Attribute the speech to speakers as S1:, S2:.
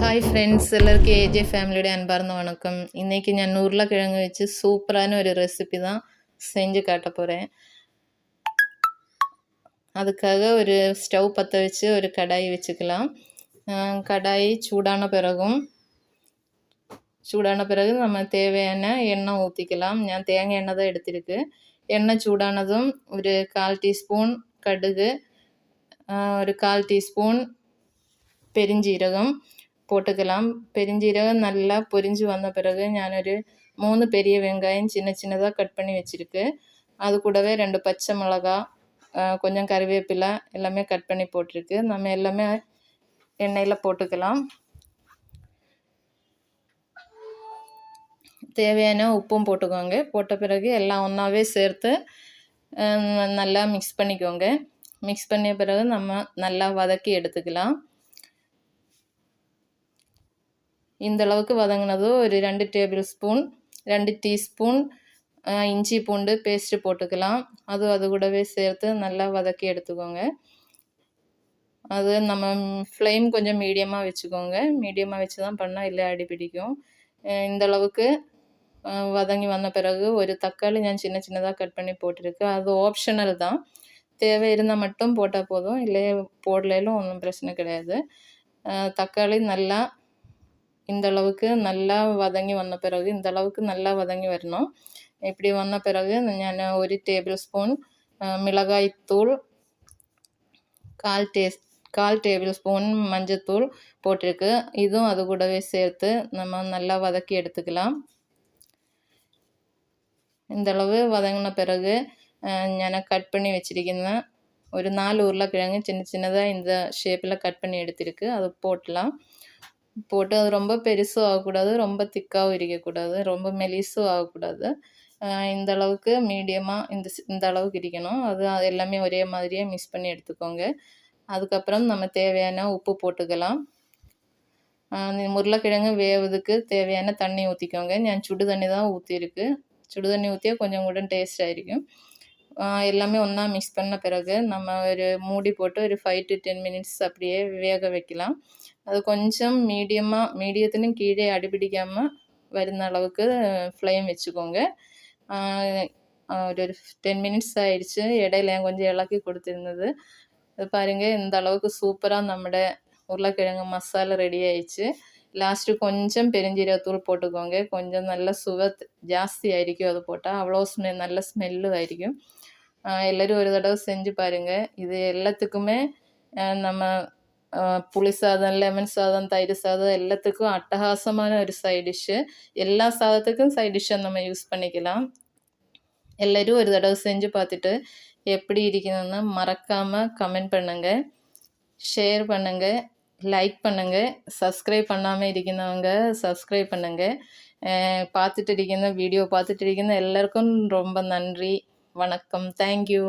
S1: Hi friends എല്ലാവർക്കും A J ഫാമിലിയുടെ வணக்கம் വണക്കം. நான் ഞാൻ வச்சு சூப்பரான ஒரு ரெசிபி தான் செஞ்சு காட்ட போகிறேன் அதுக்காக ஒரு ஸ்டவ் பற்ற வச்சு ஒரு கடாய் வச்சுக்கலாம் கடாய் சூடான பிறகும் சூடான பிறகு நம்ம தேவையான எண்ணெய் ஊற்றிக்கலாம் நான் தேங்காய் எண்ணெய் தான் எடுத்திருக்கு எண்ணெய் சூடானதும் ஒரு கால் டீஸ்பூன் கடுகு அஹ் ஒரு கால் டீஸ்பூன் பெருஞ்சீரகம் போட்டுக்கலாம் பெருஞ்சீரகம் நல்லா பொரிஞ்சு வந்த பிறகு ഞാനൊരു மூணு பெரிய வெங்காயம் சின்ன சின்னதாக கட் பண்ணி வச்சுருக்கு அது கூடவே ரெண்டு பச்சை மிளகா ஆஹ் கொஞ்சம் கருவேப்பிலை எல்லாமே கட் பண்ணி போட்டிருக்கு நம்ம எல்லாமே எண்ணெயில் போட்டுக்கலாம் தேவையான உப்பும் போட்டுக்கோங்க. போட்ட பிறகு எல்லாம் ஒன்றாவே சேர்த்து நல்லா மிக்ஸ் பண்ணிக்கோங்க. மிக்ஸ் பண்ணிய பிறகு நம்ம நல்லா வதக்கி எடுத்துக்கலாம். இந்த அளவுக்கு வதங்கினதும் ஒரு ரெண்டு டேபிள் ஸ்பூன் ரெண்டு டீஸ்பூன் இஞ்சி பூண்டு பேஸ்ட்டு போட்டுக்கலாம். அது அது கூடவே சேர்த்து நல்லா வதக்கி எடுத்துக்கோங்க. அது நம்ம ஃப்ளேம் கொஞ்சம் மீடியமாக வச்சுக்கோங்க. மீடியமாக வச்சு தான் பண்ணால் இல்லை அடி பிடிக்கும். இந்த அளவுக்கு வதங்கி வந்த பிறகு ஒரு தக்காளி நான் சின்ன சின்னதாக கட் பண்ணி போட்டிருக்கு அது ஆப்ஷனல் தான் தேவை இருந்தால் மட்டும் போட்டால் போதும் இல்லை போடலைலும் ஒன்றும் பிரச்சனை கிடையாது அஹ் தக்காளி நல்லா இந்த அளவுக்கு நல்லா வதங்கி வந்த பிறகு இந்த அளவுக்கு நல்லா வதங்கி வரணும் இப்படி வந்த பிறகு ഞാൻ ഒരു ടേബിൾ സ്പൂൺ മിളകായ് തൂൾ கால் டேஸ் கால் டேபிள் ஸ்பூன் மஞ்சத்தூள் போட்டிருக்கு இதுவும் அது கூடவே சேர்த்து நம்ம நல்லா வதக்கி எடுத்துக்கலாம் இந்த அளவு வதங்கின பிறகு ഞാൻ கட் பண்ணி வச்சிருக்கிற ஒரு நாலு உருளைக்கிழங்கு சின்ன சின்னதாக இந்த ஷேப்பில் கட் பண்ணி எடுத்திருக்கு அது போட்டலாம் போட்டு அது ரொம்ப பெருசும் ஆகக்கூடாது ரொம்ப திக்காகவும் இருக்கக்கூடாது ரொம்ப மெலிசும் ஆகக்கூடாது. இந்த அளவுக்கு மீடியமாக இந்த இந்த அளவுக்கு இருக்கணும். அது அது எல்லாமே ஒரே மாதிரியே மிக்ஸ் பண்ணி எடுத்துக்கோங்க. அதுக்கப்புறம் நம்ம தேவையான உப்பு போட்டுக்கலாம். உருளைக்கிழங்கு வேவதுக்கு தேவையான தண்ணி ஊற்றிக்கோங்க நான் சுடு தண்ணி தான் ஊற்றிருக்கு சுடுதண்ணி ஊற்றியா கொஞ்சம் கூட டேஸ்ட் ஆയിരിക്കും எல்லாமே ஒன்றா மிக்ஸ் பண்ண பிறகு நம்ம ஒரு மூடி போட்டு ஒரு ஃபைவ் டு டென் மினிட்ஸ் அப்படியே வேக வைக்கலாம். அது கொஞ்சம் மீடியமாக மீடியத்துலையும் கீழே அடிபிடிக்காமல் വരുന്ന അളവുക്ക് ഫ്ലെയിം വെച്ചുക്കോങ്ക ഒരു ടെൻ മിനിറ്റ്സ് ആയിடுச்சு ഇടയിൽ ഞാൻ കൊഞ്ചം ഇളക്കി കൊടുത്തിരുന്നത് അത് പാരുങ്ക എന്ത അളവുക്ക് സൂപ്പറാണ് നമ്മുടെ ഉരുളക്കിഴങ്ങ് മസാല റെഡി ആയിച്ച് லாஸ்ட்டு கொஞ்சம் பெருஞ்சீரகத்தூள் போட்டுக்கோங்க கொஞ்சம் நல்ல சுகத் ஜாஸ்தி ஆയിരിക്കും அது போட்டால் அவ்வளோ ஸ்மெ நல்ல ஸ்மெல்லு ஆയിരിക്കും எல்லோரும் ஒரு தடவை செஞ்சு பாருங்கள் இது எல்லாத்துக்குமே நம்ம புளி சாதம் லெமன் சாதம் தயிர் சாதம் எல்லாத்துக்கும் அட்டகாசமான ஒரு சைடிஷ்ஷு எல்லா சாதத்துக்கும் சைட் நம்ம யூஸ் பண்ணிக்கலாம் எல்லோரும் ஒரு தடவை செஞ்சு பார்த்துட்டு எப்படி இருக்கணும்னு மறக்காமல் கமெண்ட் பண்ணுங்கள் ஷேர் பண்ணுங்கள் லைக் பண்ணுங்கள் சப்ஸ்கிரைப் பண்ணாமல் இருக்கிறவங்க சப்ஸ்கிரைப் பண்ணுங்கள் பார்த்துட்டு இருக்கிற வீடியோ பார்த்துட்டு இருக்கிற எல்லாருக்கும் ரொம்ப நன்றி. வணக்கம். தேங்க்யூ.